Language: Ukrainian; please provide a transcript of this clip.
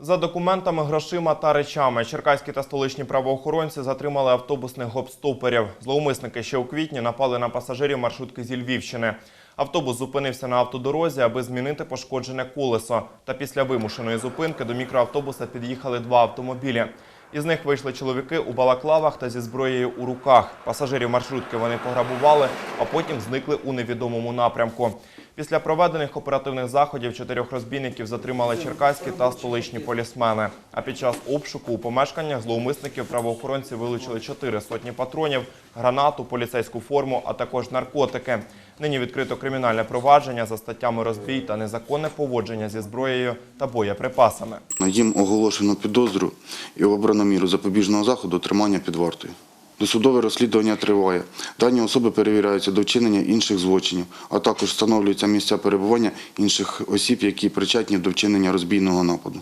За документами, грошима та речами черкаські та столичні правоохоронці затримали автобусних гоп-стоперів. Зловмисники ще у квітні напали на пасажирів маршрутки зі Львівщини. Автобус зупинився на автодорозі, аби змінити пошкоджене колесо. Та після вимушеної зупинки до мікроавтобуса під'їхали два автомобілі. Із них вийшли чоловіки у балаклавах та зі зброєю у руках. Пасажирів маршрутки вони пограбували, а потім зникли у невідомому напрямку. Після проведених оперативних заходів чотирьох розбійників затримали черкаські та столичні полісмени. А під час обшуку у помешканнях зловмисників правоохоронці вилучили чотири сотні патронів, гранату, поліцейську форму, а також наркотики. Нині відкрито кримінальне провадження за статтями розбій та незаконне поводження зі зброєю та боєприпасами. Їм оголошено підозру і обрано міру запобіжного заходу тримання під вартою. Досудове розслідування триває. Дані особи перевіряються до вчинення інших злочинів, а також встановлюються місця перебування інших осіб, які причетні до вчинення розбійного нападу.